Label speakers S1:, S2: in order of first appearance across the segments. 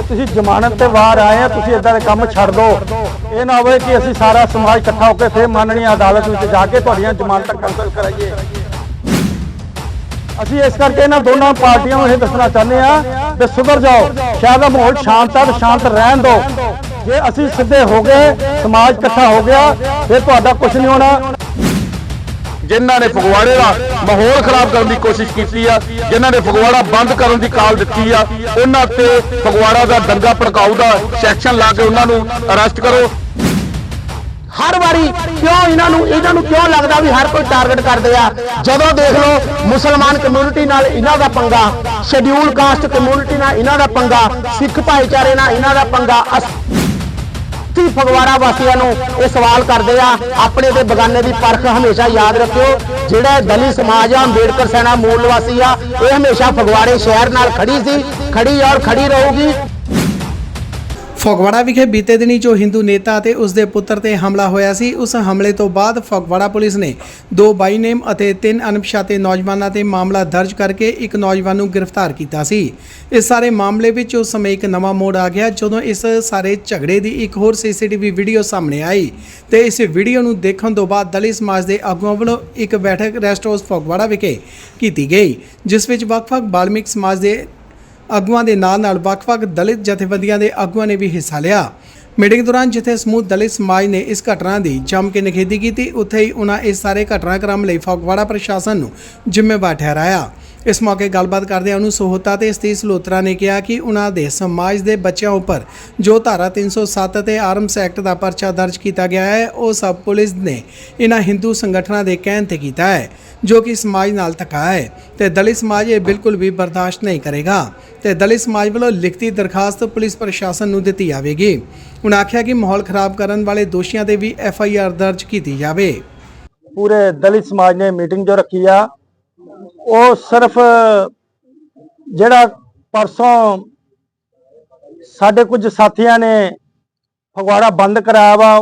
S1: ਤੇ ਤੁਸੀਂ ਜ਼ਮਾਨਤ ਤੇ ਬਾਹਰ ਆਏ ਆ, ਤੁਸੀਂ ਇਦਾਂ ਦੇ ਕੰਮ ਛੱਡ ਦਿਓ ਇਹ ਨਾ ਹੋਵੇ ਕਿ ਅਸੀਂ ਸਾਰਾ ਸਮਾਜ ਇਕੱਠਾ ਹੋ ਕੇ ਫੇਰ ਮਾਨਣੀ ਅਦਾਲਤ ਵਿੱਚ ਜਾ ਕੇ ਤੁਹਾਡੀਆਂ ਜ਼ਮਾਨਤਾਂ ਕੈਂਸਲ ਕਰਾਈਏ। ਅਸੀਂ ਇਸ ਕਰਕੇ ਇਹਨਾਂ ਦੋਨਾਂ ਪਾਰਟੀਆਂ ਨੂੰ ਇਹ ਦੱਸਣਾ ਚਾਹੁੰਦੇ ਆ ਕਿ ਸੁਧਰ ਜਾਓ ਸ਼ਾਇਦ ਇਹ ਮਾਹੌਲ ਸ਼ਾਂਤ ਹੈ ਸ਼ਾਂਤ ਰਹਿਣ ਦਿਓ ਜੇ ਅਸੀਂ ਸਿੱਧੇ ਹੋ ਗਏ, ਸਮਾਜ ਇਕੱਠਾ ਹੋ ਗਿਆ, ਫਿਰ ਤੁਹਾਡਾ ਕੁਝ ਨਹੀਂ ਹੋਣਾ।
S2: ਜਿਨ੍ਹਾਂ ਨੇ ਫਗਵਾੜੇ ਦਾ ਮਾਹੌਲ ਖਰਾਬ ਕਰਨ ਦੀ ਕੋਸ਼ਿਸ਼ ਕੀਤੀ ਆ, ਜਿਨ੍ਹਾਂ ਨੇ ਫਗਵਾੜਾ ਬੰਦ ਕਰਨ ਦੀ ਕਾਲ ਦਿੱਤੀ ਆ, ਉਹਨਾਂ ਤੇ ਫਗਵਾੜਾ ਦਾ ਦੰਗਾ ਭੜਕਾਊ ਦਾ ਸੈਕਸ਼ਨ ਲਾ ਕੇ ਉਹਨਾਂ ਨੂੰ ਅਰੈਸਟ ਕਰੋ।
S3: ਹਰ ਵਾਰੀ ਕਿਉਂ ਇਹਨਾਂ ਨੂੰ ਇਹਨਾਂ ਨੂੰ ਕਿਉਂ ਲੱਗਦਾ ਵੀ ਹਰ ਕੋਈ ਟਾਰਗੇਟ ਕਰਦੇ ਆ? ਜਦੋਂ ਦੇਖ ਲਓ ਮੁਸਲਮਾਨ ਕਮਿਊਨਿਟੀ ਨਾਲ ਇਹਨਾਂ ਦਾ ਪੰਗਾ ਸ਼ਡਿਊਲ ਕਾਸਟ ਕਮਿਊਨਿਟੀ ਨਾਲ ਇਹਨਾਂ ਦਾ ਪੰਗਾ, ਸਿੱਖ ਭਾਈਚਾਰੇ ਨਾਲ ਇਹਨਾਂ ਦਾ ਪੰਗਾ ਅਸੀਂ ਫਗਵਾੜਾ ਵਾਸੀਆਂ ਨੂੰ ਇਹ ਸਵਾਲ ਕਰਦੇ ਆ? ਆਪਣੇ ਤੇ ਬਗਾਨੇ ਦੀ ਪਰਖ ਹਮੇਸ਼ਾ ਯਾਦ ਰੱਖਿਓ। ਜਿਹੜਾ ਦਲੀ ਸਮਾਜ ਆ, ਅੰਬੇਡਕਰ ਸੈਨਾ ਮੂਲ ਨਿਵਾਸੀ ਆ ਇਹ ਹਮੇਸ਼ਾ ਫਗਵਾੜੇ ਸ਼ਹਿਰ ਨਾਲ ਖੜੀ ਸੀ, ਖੜੀ ਔਰ ਖੜੀ ਰਹੂਗੀ।
S4: ਫਗਵਾੜਾ ਵਿਖੇ ਬੀਤੇ ਦਿਨੀ ਜੋ ਹਿੰਦੂ ਨੇਤਾ ਅਤੇ ਉਸ ਦੇ ਪੁੱਤਰ ਤੇ ਹਮਲਾ ਹੋਇਆ ਸੀ, ਉਸ ਹਮਲੇ ਤੋਂ ਬਾਅਦ ਫਗਵਾੜਾ ਪੁਲਿਸ ਨੇ ਦੋ ਬਾਈ ਨੇਮ ਅਤੇ ਤਿੰਨ ਅਣਪਛਾਤੇ ਨੌਜਵਾਨਾਂ ਤੇ ਮਾਮਲਾ ਦਰਜ ਕਰਕੇ ਇੱਕ ਨੌਜਵਾਨ ਨੂੰ ਗ੍ਰਿਫਤਾਰ ਕੀਤਾ ਸੀ। ਇਸ ਸਾਰੇ ਮਾਮਲੇ ਵਿੱਚ ਉਸ ਸਮੇਂ ਇੱਕ ਨਵਾਂ ਮੋੜ ਆ ਗਿਆ, ਜਦੋਂ ਇਸ ਸਾਰੇ ਝਗੜੇ ਦੀ ਇੱਕ ਹੋਰ ਸੀਸੀਟੀਵੀ ਵੀਡੀਓ ਸਾਹਮਣੇ ਆਈ ਤੇ ਇਸ ਵੀਡੀਓ ਨੂੰ ਦੇਖਣ ਤੋਂ ਬਾਅਦ ਦਲਿਤ ਸਮਾਜ ਦੇ ਆਗੂਆਂ ਵੱਲੋਂ ਇੱਕ ਬੈਠਕ ਰੈਸਟ ਹਾਊਸ ਫਗਵਾੜਾ ਵਿਖੇ ਕੀਤੀ ਗਈ, ਜਿਸ ਵਿੱਚ ਵੱਖ-ਵੱਖ ਬਾਲਮਿਕ ਸਮਾਜ ਦੇ ਆਗੂਆਂ ਦੇ ਨਾਲ ਨਾਲ ਵੱਖ-ਵੱਖ ਦਲਿਤ ਜਥੇਬੰਦੀਆਂ ਦੇ ਆਗੂਆਂ ਨੇ ਵੀ ਹਿੱਸਾ ਲਿਆ। ਮੀਟਿੰਗ ਦੌਰਾਨ ਜਿੱਥੇ ਸਮੂਹ ਦਲਿਤ ਸਮਾਜ ਨੇ ਇਸ ਘਟਨਾ ਦੀ ਜੰਮ ਕੇ ਨਿਖੇਧੀ ਕੀਤੀ, ਉੱਥੇ ਹੀ ਉਹਨਾਂ ਇਸ ਸਾਰੇ ਘਟਨਾਕ੍ਰਮ ਲਈ ਫਗਵਾੜਾ ਪ੍ਰਸ਼ਾਸਨ ਨੂੰ ਜ਼ਿੰਮੇਵਾਰ ਠਹਿਰਾਇਆ। ਇਸ ਮੌਕੇ ਗੱਲਬਾਤ ਕਰਦਿਆਂ ਉਹਨੂੰ ਸੋਹਤਾ ਤੇ ਸਤੀਸ਼ ਲੋਤਰਾ ਨੇ ਕਿਹਾ ਕਿ ਉਹਨਾਂ ਦੇ ਸਮਾਜ ਦੇ ਬੱਚਿਆਂ ਉੱਪਰ ਜੋ ਧਾਰਾ 307 ਤੇ ਆਰਮਸ ਐਕਟ ਦਾ ਪਰਚਾ ਦਰਜ ਕੀਤਾ ਗਿਆ ਹੈ, ਉਹ ਸਭ ਪੁਲਿਸ ਨੇ ਇਹਨਾਂ ਹਿੰਦੂ ਸੰਗਠਨਾਂ ਦੇ ਕਹਿਣ ਤੇ ਕੀਤਾ ਹੈ, ਜੋ ਕਿ ਸਮਾਜ ਨਾਲ ਧੱਕਾ ਹੈ ਤੇ ਦਲਿਤ ਸਮਾਜ ਇਹ ਬਿਲਕੁਲ ਵੀ ਬਰਦਾਸ਼ਤ ਨਹੀਂ ਕਰੇਗਾ ਤੇ ਦਲਿਤ ਸਮਾਜ ਵੱਲੋਂ ਲਿਖਤੀ ਦਰਖਾਸਤ ਪੁਲਿਸ ਪ੍ਰਸ਼ਾਸਨ ਨੂੰ ਦਿੱਤੀ ਜਾਵੇਗੀ। ਉਹਨਾਂ ਆਖਿਆ ਕਿ ਮਾਹੌਲ ਖਰਾਬ ਕਰਨ ਵਾਲੇ ਦੋਸ਼ੀਆਂ ਤੇ ਵੀ ਐਫ ਆਈ ਆਰ ਦਰਜ ਕੀਤੀ ਜਾਵੇ।
S1: ਪੂਰੇ ਦਲਿਤ ਸਮਾਜ ਨੇ ਮੀਟਿੰਗ ਜੋ ਰੱਖੀ ਆ ਉਹ ਸਿਰਫ ਜਿਹੜਾ ਪਰਸੋਂ ਸਾਡੇ ਕੁਝ ਸਾਥੀਆਂ ਨੇ ਫਗਵਾੜਾ ਬੰਦ ਕਰਾਇਆ ਵਾ,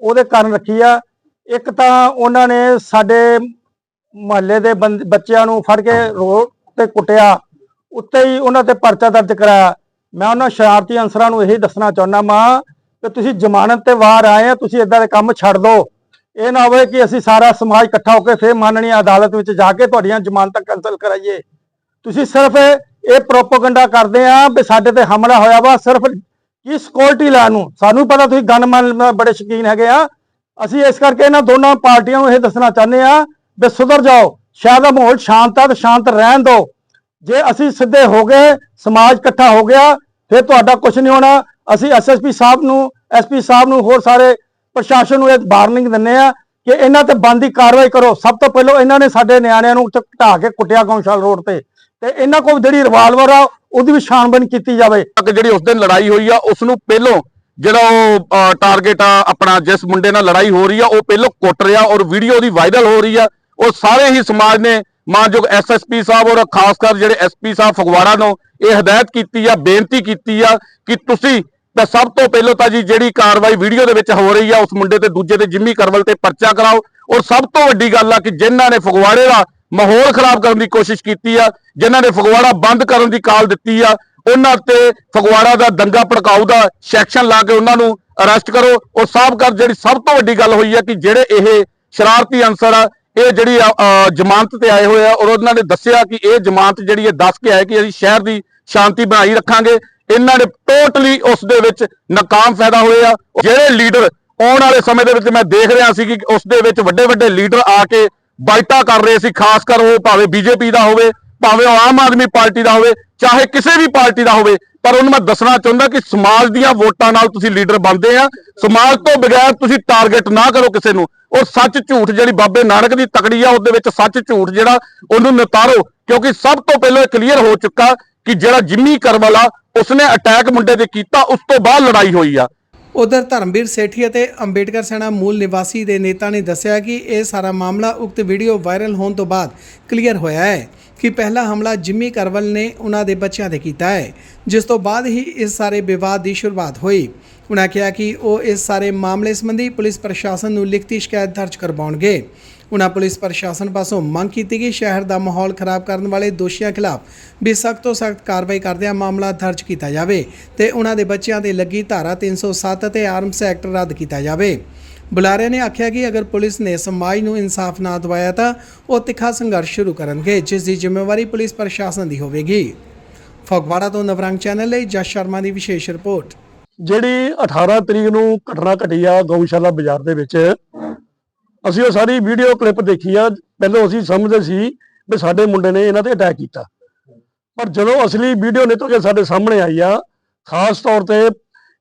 S1: ਉਹਦੇ ਕਾਰਨ ਰੱਖੀ ਆ। ਇੱਕ ਤਾਂ ਉਹਨਾਂ ਨੇ ਸਾਡੇ ਮੁਹੱਲੇ ਦੇ ਬੰਦ- ਬੱਚਿਆਂ ਨੂੰ ਫੜ ਕੇ ਰੋਡ ਤੇ ਕੁੱਟਿਆ, ਉੱਤੇ ਹੀ ਉਹਨਾਂ ਤੇ ਪਰਚਾ ਦਰਜ ਕਰਾਇਆ। ਮੈਂ ਉਹਨਾਂ ਸ਼ਰਾਰਤੀ ਅਨਸਰਾਂ ਨੂੰ ਇਹੀ ਦੱਸਣਾ ਚਾਹੁੰਦਾ ਮਾਂ ਕਿ ਤੁਸੀਂ ਜ਼ਮਾਨਤ ਤੇ ਬਾਹਰ ਆਏ ਆ, ਤੁਸੀਂ ਇਦਾਂ ਦੇ ਕੰਮ ਛੱਡ ਦਿਓ ਇਹ ਨਾ ਹੋਵੇ ਕਿ ਅਸੀਂ ਸਾਰਾ ਸਮਾਜ ਇਕੱਠਾ ਹੋ ਕੇ ਫੇਰ ਮਾਨਣੀ ਅਦਾਲਤ ਵਿੱਚ ਜਾ ਕੇ ਤੁਹਾਡੀਆਂ ਜ਼ਮਾਨਤਾਂ ਕੈਂਸਲ ਕਰਾਈਏ। ਤੁਸੀਂ ਸਿਰਫ ਇਹ- ਇਹ ਪ੍ਰੋਪਗੈਂਡਾ ਕਰਦੇ ਆ ਵੀ ਸਾਡੇ ਤੇ ਹਮਲਾ ਹੋਇਆ ਵਾ, ਸਿਰਫ ਕੀ ਸਿਕਿਉਰਿਟੀ ਲੈਣ ਨੂੰ। ਸਾਨੂੰ ਪਤਾ ਤੁਸੀਂ ਗਨਮੈਨ ਬੜੇ ਸ਼ੌਕੀਨ ਹੈਗੇ ਆ। ਅਸੀਂ ਇਸ ਕਰਕੇ ਇਹਨਾਂ ਦੋਨਾਂ ਪਾਰਟੀਆਂ ਨੂੰ ਇਹ ਦੱਸਣਾ ਚਾਹੁੰਦੇ ਆ ਵੀ ਸੁਧਰ ਜਾਓ ਸ਼ਾਇਦ ਦਾ ਮਾਹੌਲ ਸ਼ਾਂਤ ਆ ਤੇ ਸ਼ਾਂਤ ਰਹਿਣ ਦਿਓ। ਜੇ ਅਸੀਂ ਸਿੱਧੇ ਹੋ ਗਏ, ਸਮਾਜ ਇਕੱਠਾ ਹੋ ਗਿਆ, ਫਿਰ ਤੁਹਾਡਾ ਕੁਝ ਨਹੀਂ ਹੋਣਾ। ਅਸੀਂ ਐਸਐਸਪੀ ਸਾਹਿਬ ਨੂੰ ਐਸਪੀ ਸਾਹਿਬ ਨੂੰ ਹੋਰ ਸਾਰੇ ਪ੍ਰਸ਼ਾਸਨ ਨੂੰ ਇਹ ਵਾਰਨਿੰਗ ਦਿੰਨੇ ਆ ਕਿ ਇਹਨਾਂ ਤੇ ਬੰਦੀ ਕਾਰਵਾਈ ਕਰੋ। ਸਭ ਤੋਂ ਪਹਿਲਾਂ ਇਹਨਾਂ ਨੇ ਸਾਡੇ ਨਿਆਣਿਆਂ ਨੂੰ ਉੱਥੇ ਘਟਾ ਕੇ ਕੁੱਟਿਆ ਗੌਂਸ਼ਾਲ ਰੋਡ ਤੇ। ਤੇ ਇਹਨਾਂ ਕੋਲ ਜਿਹੜੀ ਰਿਵਾਲਵਰ ਆ, ਉਹਦੀ ਵੀ ਛਾਣਬੀਨ ਕੀਤੀ ਜਾਵੇ।
S2: ਤੱਕ ਜਿਹੜੀ ਉਸ ਦਿਨ ਲੜਾਈ ਹੋਈ ਆ, ਉਸ ਨੂੰ ਪਹਿਲੋਂ ਜਿਹੜਾ ਉਹ ਟਾਰਗੇਟ ਆ, ਆਪਣਾ ਜਿਸ ਮੁੰਡੇ ਨਾਲ ਲੜਾਈ ਹੋ ਰਹੀ ਆ, ਉਹ ਪਹਿਲੋਂ ਕੁੱਟ ਰਿਹਾ ਔਰ ਵੀਡੀਓ ਦੀ ਵਾਇਰਲ ਹੋ ਰਹੀ ਆ। ਉਹ ਸਾਰੇ ਹੀ ਸਮਾਜ ਨੇ ਮਾਨਯੋਗ ਐਸਐਸਪੀ ਸਾਹਿਬ ਔਰ ਖਾਸ ਕਰ ਜਿਹੜੇ ਐਸਪੀ ਸਾਹਿਬ ਫਗਵਾੜਾ ਨੂੰ ਇਹ ਹਦਾਇਤ ਕੀਤੀ ਆ, ਬੇਨਤੀ ਕੀਤੀ ਆ ਕਿ ਤੁਸੀਂ ਤਾਂ ਸਭ ਤੋਂ ਪਹਿਲਾਂ ਤਾਂ ਜੀ ਜਿਹੜੀ ਕਾਰਵਾਈ ਵੀਡੀਓ ਦੇ ਵਿੱਚ ਹੋ ਰਹੀ ਆ, ਉਸ ਮੁੰਡੇ ਤੇ ਦੂਜੇ ਤੇ ਜਿੰਮੀ ਕਰਵਲ ਤੇ ਪਰਚਾ ਕਰਾਓ। ਔਰ ਸਭ ਤੋਂ ਵੱਡੀ ਗੱਲ ਆ ਕਿ ਜਿਨ੍ਹਾਂ ਨੇ ਫਗਵਾੜੇ ਦਾ ਮਾਹੌਲ ਖਰਾਬ ਕਰਨ ਦੀ ਕੋਸ਼ਿਸ਼ ਕੀਤੀ ਆ, ਜਿਨ੍ਹਾਂ ਨੇ ਫਗਵਾੜਾ ਬੰਦ ਕਰਨ ਦੀ ਕਾਲ ਦਿੱਤੀ ਆ, ਉਹਨਾਂ ਤੇ ਫਗਵਾੜਾ ਦਾ ਦੰਗਾ ਭੜਕਾਊ ਦਾ ਸੈਕਸ਼ਨ ਲਾ ਕੇ ਉਹਨਾਂ ਨੂੰ ਅਰੈਸਟ ਕਰੋ। ਔਰ ਸਾਫ਼ ਕਰ ਜਿਹੜੀ ਸਭ ਤੋਂ ਵੱਡੀ ਗੱਲ ਹੋਈ ਆ ਕਿ ਜਿਹੜੇ ਇਹ ਸ਼ਰਾਰਤੀ ਅਨਸਰ ਆ, ਇਹ ਜਿਹੜੀ ਜ਼ਮਾਨਤ ਤੇ ਆਏ ਹੋਏ ਆ, ਔਰ ਉਹਨਾਂ ਨੇ ਦੱਸਿਆ ਕਿ ਇਹ ਜ਼ਮਾਨਤ ਜਿਹੜੀ ਹੈ, ਦੱਸ ਕੇ ਆਏ ਕਿ ਅਸੀਂ ਸ਼ਹਿਰ ਦੀ ਸ਼ਾਂਤੀ ਬਣਾਈ ਰੱਖਾਂਗੇ। ਇਹਨਾਂ ਨੇ ਟੋਟਲੀ ਉਸ ਦੇ ਵਿੱਚ ਨਾਕਾਮ ਫਾਇਦਾ ਹੋਏ ਆ। ਜਿਹੜੇ ਲੀਡਰ ਆਉਣ ਵਾਲੇ ਸਮੇਂ ਦੇ ਵਿੱਚ ਮੈਂ ਦੇਖ ਰਿਹਾ ਸੀ ਕਿ ਉਸ ਦੇ ਵਿੱਚ ਵੱਡੇ ਵੱਡੇ ਲੀਡਰ ਆ ਕੇ ਬਾਈਟਾਂ ਕਰ ਰਹੇ ਸੀ, ਖਾਸ ਕਰ ਉਹ ਭਾਵੇਂ ਬੀਜੇਪੀ ਦਾ ਹੋਵੇ, ਭਾਵੇਂ ਉਹ ਆਮ ਆਦਮੀ ਪਾਰਟੀ ਦਾ ਹੋਵੇ, ਚਾਹੇ ਕਿਸੇ ਵੀ ਪਾਰਟੀ ਦਾ ਹੋਵੇ। ਪਰ ਉਹਨੂੰ ਮੈਂ ਦੱਸਣਾ ਚਾਹੁੰਦਾ ਕਿ ਸਮਾਜ ਦੀਆਂ ਵੋਟਾਂ ਨਾਲ ਤੁਸੀਂ ਲੀਡਰ ਬਣਦੇ ਆ। ਸਮਾਜ ਤੋਂ ਬਗੈਰ ਤੁਸੀਂ ਟਾਰਗੇਟ ਨਾ ਕਰੋ ਕਿਸੇ ਨੂੰ। ਉਹ ਸੱਚ ਝੂਠ ਜਿਹੜੀ ਬਾਬੇ ਨਾਨਕ ਦੀ ਤਕੜੀ ਆ, ਉਹਦੇ ਵਿੱਚ ਸੱਚ ਝੂਠ ਜਿਹੜਾ ਉਹਨੂੰ ਨਿਤਾਰੋ, ਕਿਉਂਕਿ ਸਭ ਤੋਂ ਪਹਿਲਾਂ ਇਹ ਕਲੀਅਰ ਹੋ ਚੁੱਕਾ ਕਿ ਜਿਹੜਾ ਜਿੰਮੀ ਕਰਵਲ ਉਸਨੇ ਅਟੈਕ ਮੁੰਡੇ ਤੇ ਕੀਤਾ, ਉਸ ਤੋਂ ਬਾਅਦ ਲੜਾਈ ਹੋਈ ਆ।
S4: ਉਧਰ ਧਰਮਵੀਰ ਸੇਠੀ ਅਤੇ ਅੰਬੇਡਕਰ ਸੈਨਾ ਮੂਲ ਨਿਵਾਸੀ ਦੇ ਨੇਤਾ ਨੇ ਦੱਸਿਆ ਕਿ ਇਹ ਸਾਰਾ ਮਾਮਲਾ ਉਕਤ ਵੀਡੀਓ ਵਾਇਰਲ ਹੋਣ ਤੋਂ ਬਾਅਦ ਕਲੀਅਰ ਹੋਇਆ ਹੈ ਕਿ ਪਹਿਲਾ ਹਮਲਾ ਜਿੰਮੀ ਕਰਵਲ ਨੇ ਉਹਨਾਂ ਦੇ ਬੱਚਿਆਂ ਤੇ ਕੀਤਾ ਹੈ, ਜਿਸ ਤੋਂ ਬਾਅਦ ਹੀ ਇਸ ਸਾਰੇ ਵਿਵਾਦ ਦੀ ਸ਼ੁਰੂਆਤ ਹੋਈ। ਉਹਨਾਂ ਕਿਹਾ ਕਿ ਉਹ ਇਸ ਸਾਰੇ ਮਾਮਲੇ ਸੰਬੰਧੀ ਪੁਲਿਸ ਪ੍ਰਸ਼ਾਸਨ ਨੂੰ ਲਿਖਤੀ ਸ਼ਿਕਾਇਤ ਦਰਜ ਕਰਵਾਉਣਗੇ। ਉਨ੍ਹਾਂ ਪੁਲਿਸ ਪ੍ਰਸ਼ਾਸਨ ਪਾਸੋਂ ਮੰਗ ਕੀਤੀ ਕਿ ਸ਼ਹਿਰ ਦਾ ਮਾਹੌਲ ਖਰਾਬ ਕਰਨ ਵਾਲੇ ਦੋਸ਼ੀਆਂ ਖਿਲਾਫ ਵੀ ਸਖਤ ਤੋਂ ਸਖਤ ਕਾਰਵਾਈ ਕਰਦਿਆਂ ਮਾਮਲਾ ਦਰਜ ਕੀਤਾ ਜਾਵੇ ਤੇ ਉਹਨਾਂ ਦੇ ਬੱਚਿਆਂ ਤੇ ਲੱਗੀ ਧਾਰਾ 307 ਅਤੇ ਆਰਮਸ ਐਕਟ ਰੱਦ ਕੀਤਾ ਜਾਵੇ। ਬੁਲਾਰਿਆਂ ਨੇ ਆਖਿਆ ਕਿ ਅਗਰ ਪੁਲਿਸ ਨੇ ਸਮਾਜ ਨੂੰ ਇਨਸਾਫ ਨਾ ਦਿਵਾਇਆ ਤਾਂ ਉਹ ਤਿੱਖਾ ਸੰਘਰਸ਼ ਸ਼ੁਰੂ ਕਰਨਗੇ, ਜਿਸ ਦੀ ਜ਼ਿੰਮੇਵਾਰੀ ਪੁਲਿਸ ਪ੍ਰਸ਼ਾਸਨ ਦੀ ਹੋਵੇਗੀ। ਫਗਵਾੜਾ ਤੋਂ ਨਵਰੰਗ ਚੈਨਲ ਲਈ ਜਸ ਸ਼ਰਮਾ ਦੀ ਵਿਸ਼ੇਸ਼ ਰਿਪੋਰਟ।
S5: ਜਿਹੜੀ 18 ਤਰੀਕ ਨੂੰ ਘਟਨਾ ਘਟੀ ਆ ਗਊਸ਼ਾਲਾ ਬਾਜ਼ਾਰ ਦੇ ਵਿੱਚ, ਅਸੀਂ ਉਹ ਸਾਰੀ ਵੀਡੀਓ ਕਲਿੱਪ ਦੇਖੀ ਆ, ਪਹਿਲਾਂ ਅਸੀਂ ਸਮਝਦੇ ਸੀ ਵੀ ਸਾਡੇ ਮੁੰਡੇ ਨੇ ਇਹਨਾਂ ਤੇ ਅਟੈਕ ਕੀਤਾ। ਪਰ ਜਦੋਂ ਅਸਲੀ ਵੀਡੀਓ ਨਿਕਲ ਕੇ ਸਾਡੇ ਸਾਹਮਣੇ ਆਈ ਆ, ਖਾਸ ਤੌਰ ਤੇ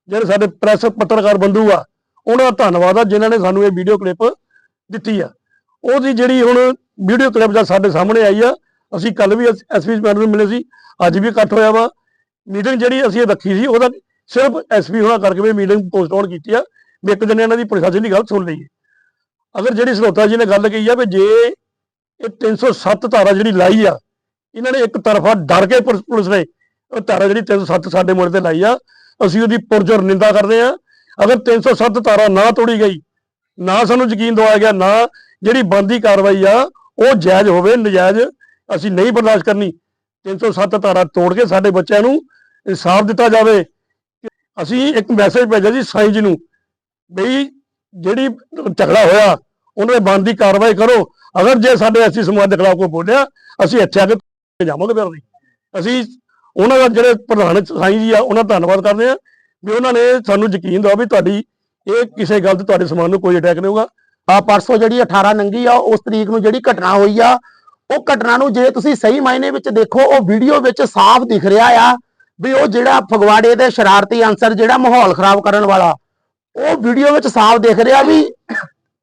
S5: ਜਿਹੜੇ ਸਾਡੇ ਪ੍ਰੈਸ ਪੱਤਰਕਾਰ ਬੰਧੂ ਆ, ਉਹਨਾਂ ਦਾ ਧੰਨਵਾਦ ਆ ਜਿਨ੍ਹਾਂ ਨੇ ਸਾਨੂੰ ਇਹ ਵੀਡੀਓ ਕਲਿੱਪ ਦਿੱਤੀ ਆ। ਉਹਦੀ ਜਿਹੜੀ ਹੁਣ ਵੀਡੀਓ ਕਲਿੱਪ ਜਦ ਸਾਡੇ ਸਾਹਮਣੇ ਆਈ ਆ, ਅਸੀਂ ਕੱਲ ਵੀ ਐਸਪੀ ਮੈਡਮ ਨੂੰ ਮਿਲੇ ਸੀ, ਅੱਜ ਵੀ ਇਕੱਠ ਹੋਇਆ ਵਾ। ਮੀਟਿੰਗ ਜਿਹੜੀ ਅਸੀਂ ਰੱਖੀ ਸੀ, ਉਹਦਾ ਸਿਰਫ ਐਸਪੀ ਹੋਣਾ ਕਰਕੇ ਵੀ ਮੀਟਿੰਗ ਪੋਸਟਪੋਨ ਕੀਤੀ ਆ, ਵੀ ਇੱਕ ਦਿਨ ਇਹਨਾਂ ਦੀ ਪ੍ਰਸ਼ਾਸਨ ਦੀ ਗੱਲ ਸੁਣ ਲਈਏ। ਅਗਰ ਜਿਹੜੀ ਸਰੋਤਾ ਜੀ ਨੇ ਗੱਲ ਕਹੀ ਆ ਵੀ ਜੇ ਇਹ 307 ਧਾਰਾ ਜਿਹੜੀ ਲਾਈ ਆ, ਇਹਨਾਂ ਨੇ ਇੱਕ ਤਰਫਾ ਡਰ ਕੇ ਪੁਲਿਸ ਪੁਲਿਸ ਨੇ ਉਹ ਧਾਰਾ ਜਿਹੜੀ 307 ਸਾਡੇ ਮੁੰਡੇ ਤੇ ਲਾਈ ਆ, ਅਸੀਂ ਉਹਦੀ ਪੁਰਜੋਰ ਨਿੰਦਾ ਕਰਦੇ ਆ। ਅਗਰ 307 ਧਾਰਾ ਨਾ ਤੋੜੀ ਗਈ, ਨਾ ਸਾਨੂੰ ਯਕੀਨ ਦਵਾਇਆ ਗਿਆ, ਨਾ ਜਿਹੜੀ ਬੰਦੀ ਕਾਰਵਾਈ ਆ, ਉਹ ਜਾਇਜ਼ ਹੋਵੇ, ਨਜਾਇਜ਼ ਅਸੀਂ ਨਹੀਂ ਬਰਦਾਸ਼ਤ ਕਰਨੀ। 307 ਧਾਰਾ ਤੋੜ ਕੇ ਸਾਡੇ ਬੱਚਿਆਂ ਨੂੰ ਇਨਸਾਫ ਦਿੱਤਾ ਜਾਵੇ। ਅਸੀਂ ਇੱਕ ਮੈਸੇਜ ਭੇਜਿਆ ਜੀ ਸਾਈਂ ਜੀ ਨੂੰ ਬਈ ਜਿਹੜੀ ਝਗੜਾ ਹੋਇਆ ਉਹਨਾਂ ਦੇ ਬੰਦ ਦੀ ਕਾਰਵਾਈ ਕਰੋ। ਅਗਰ ਜੇ ਸਾਡੇ ਅਸੀਂ ਸਮਾਜ ਦੇ ਖਿਲਾਫ ਕੋਈ ਬੋਲਿਆ, ਅਸੀਂ ਇੱਥੇ ਆ ਕੇ ਜਾਵਾਂਗੇ ਫਿਰ ਨਹੀਂ ਅਸੀਂ ਉਹਨਾਂ ਦਾ ਜਿਹੜੇ ਪ੍ਰਧਾਨ ਸਾਈਂ ਜੀ ਆ, ਉਹਨਾਂ ਦਾ ਧੰਨਵਾਦ ਕਰਦੇ ਆ ਵੀ ਉਹਨਾਂ ਨੇ ਸਾਨੂੰ ਯਕੀਨ ਦਿਵਾ ਵੀ ਤੁਹਾਡੀ ਇਹ ਕਿਸੇ ਗੱਲ ਤੇ ਤੁਹਾਡੇ ਸਮਾਨ ਨੂੰ ਕੋਈ ਅਟੈਕ ਨਹੀਂ ਹੋਊਗਾ।
S3: ਆ ਪਰਸੋਂ ਜਿਹੜੀ 18 ਨੰਗੀ ਆ, ਉਸ ਤਰੀਕ ਨੂੰ ਜਿਹੜੀ ਘਟਨਾ ਹੋਈ ਆ, ਉਹ ਘਟਨਾ ਨੂੰ ਜੇ ਤੁਸੀਂ ਸਹੀ ਮਾਇਨੇ ਵਿੱਚ ਦੇਖੋ, ਉਹ ਵੀਡੀਓ ਵਿੱਚ ਸਾਫ਼ ਦਿਖ ਰਿਹਾ ਆ। ਵੀ ਉਹ ਜਿਹੜਾ ਫਗਵਾੜੇ ਦੇ ਸ਼ਰਾਰਤੀ ਅਨਸਰ ਜਿਹੜਾ ਮਾਹੌਲ ਖਰਾਬ ਕਰਨ ਵਾਲਾ, ਉਹ ਵੀਡੀਓ ਵਿੱਚ ਸਾਫ਼ ਦਿਖ ਰਿਹਾ ਵੀ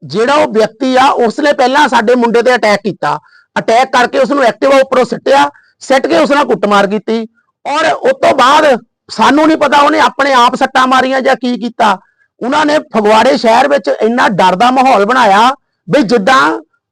S3: ਜਿਹੜਾ ਉਹ ਵਿਅਕਤੀ ਆ, ਉਸਨੇ ਪਹਿਲਾਂ ਸਾਡੇ ਮੁੰਡੇ ਤੇ ਅਟੈਕ ਕੀਤਾ। ਅਟੈਕ ਕਰਕੇ ਉਸ ਨੂੰ ਐਕਟਿਵਾ ਉੱਪਰੋਂ ਸਿੱਟਿਆ, ਸਿੱਟ ਕੇ ਉਸ ਨਾਲ ਕੁੱਟਮਾਰ ਕੀਤੀ। ਔਰ ਉਸ ਤੋਂ ਬਾਅਦ ਸਾਨੂੰ ਨਹੀਂ ਪਤਾ ਉਹਨੇ ਆਪਣੇ ਆਪ ਸੱਟਾਂ ਮਾਰੀਆਂ ਜਾਂ ਕੀ ਕੀਤਾ। ਉਹਨਾਂ ਨੇ ਫਗਵਾੜੇ ਸ਼ਹਿਰ ਵਿੱਚ ਇੰਨਾ ਡਰ ਦਾ ਮਾਹੌਲ ਬਣਾਇਆ ਵੀ ਜਿੱਦਾਂ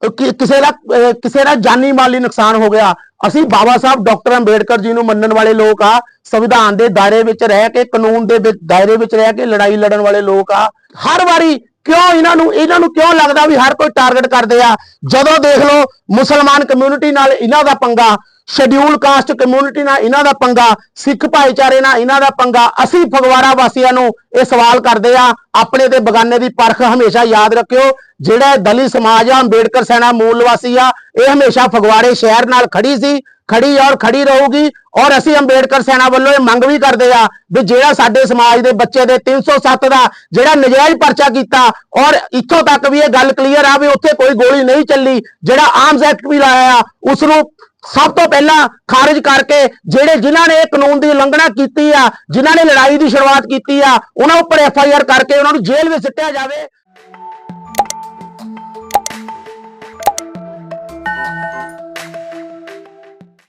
S3: ਕਿ- ਕਿਸੇ ਦਾ ਕਿਸੇ ਦਾ ਜਾਨੀ ਮਾਲੀ ਨੁਕਸਾਨ ਹੋ ਗਿਆ। ਅਸੀਂ ਬਾਬਾ ਸਾਹਿਬ, ਡਾਕਟਰ ਅੰਬੇਡਕਰ ਜੀ ਨੂੰ ਮੰਨਣ ਵਾਲੇ ਲੋਕ ਆ। ਸੰਵਿਧਾਨ ਦੇ ਦਾਇਰੇ ਵਿੱਚ ਰਹਿ ਕੇ, ਕਾਨੂੰਨ ਦੇ ਵਿੱਚ, ਦਾਇਰੇ ਵਿੱਚ ਰਹਿ ਕੇ ਲੜਾਈ ਲੜਨ ਵਾਲੇ ਲੋਕ ਆ। ਹਰ ਵਾਰੀ ਕਿਉਂ ਇਹਨਾਂ ਨੂੰ ਇਹਨਾਂ ਨੂੰ ਕਿਉਂ ਲੱਗਦਾ ਵੀ ਹਰ ਕੋਈ ਟਾਰਗੇਟ ਕਰਦੇ ਆ? ਜਦੋਂ ਦੇਖ ਲਓ, ਮੁਸਲਮਾਨ ਕਮਿਊਨਿਟੀ ਨਾਲ ਇਹਨਾਂ ਦਾ ਪੰਗਾ। ਸ਼ਡਿਊਲ ਕਾਸਟ ਕਮਿਊਨਿਟੀ ਨਾਲ ਇਹਨਾਂ ਦਾ ਪੰਗਾ, ਸਿੱਖ ਭਾਈਚਾਰੇ ਨਾਲ ਇਹਨਾਂ ਦਾ ਪੰਗਾ, ਅਸੀਂ ਫਗਵਾੜਾ ਵਾਸੀਆਂ ਨੂੰ ਇਹ ਸਵਾਲ ਕਰਦੇ ਆ ਆਪਣੇ ਤੇ ਬਗਾਨੇ ਦੀ ਪਰਖ ਹਮੇਸ਼ਾ ਯਾਦ ਰੱਖਿਓ, ਜਿਹੜਾ ਦਲਿਤ ਸਮਾਜ ਆ, ਅੰਬੇਡਕਰ ਸੈਨਾ ਮੂਲ ਵਾਸੀ ਆ, ਇਹ ਹਮੇਸ਼ਾ ਫਗਵਾੜੇ ਸ਼ਹਿਰ ਨਾਲ ਖੜੀ ਸੀ, ਖੜੀ ਔਰ ਖੜੀ ਰਹੂਗੀ, ਔਰ ਅਸੀਂ ਅੰਬੇਡਕਰ ਸੈਨਾ ਵੱਲੋਂ ਇਹ ਮੰਗ ਵੀ ਕਰਦੇ ਆ ਵੀ ਜਿਹੜਾ ਸਾਡੇ ਸਮਾਜ ਦੇ ਬੱਚੇ ਦੇ 307 ਦਾ ਜਿਹੜਾ ਨਜਾਇਜ਼ ਪਰਚਾ ਕੀਤਾ, ਔਰ ਇੱਥੋਂ ਤੱਕ ਵੀ ਇਹ ਗੱਲ ਕਲੀਅਰ ਆ ਵੀ ਉੱਥੇ ਕੋਈ ਗੋਲੀ ਨਹੀਂ ਚੱਲੀ, ਜਿਹੜਾ ਆਰਮਸ ਐਕਟ ਵੀ ਲਾਇਆ ਆ ਉਸ ਨੂੰ ਸਭ ਤੋਂ ਪਹਿਲਾਂ ਖਾਰਜ ਕਰਕੇ ਜਿਹੜੇ ਜਿਨ੍ਹਾਂ ਨੇ ਇਹ ਕਾਨੂੰਨ ਦੀ ਉਲੰਘਣਾ ਕੀਤੀ ਆ, ਜਿਨ੍ਹਾਂ ਨੇ ਲੜਾਈ ਦੀ ਸ਼ੁਰੂਆਤ ਕੀਤੀ ਆ, ਉਹਨਾਂ ਉੱਪਰ ਐਫ ਆਈ ਆਰ ਕਰਕੇ ਉਹਨਾਂ ਨੂੰ ਜੇਲ੍ਹ ਵਿੱਚ ਸਿੱਟਿਆ ਜਾਵੇ।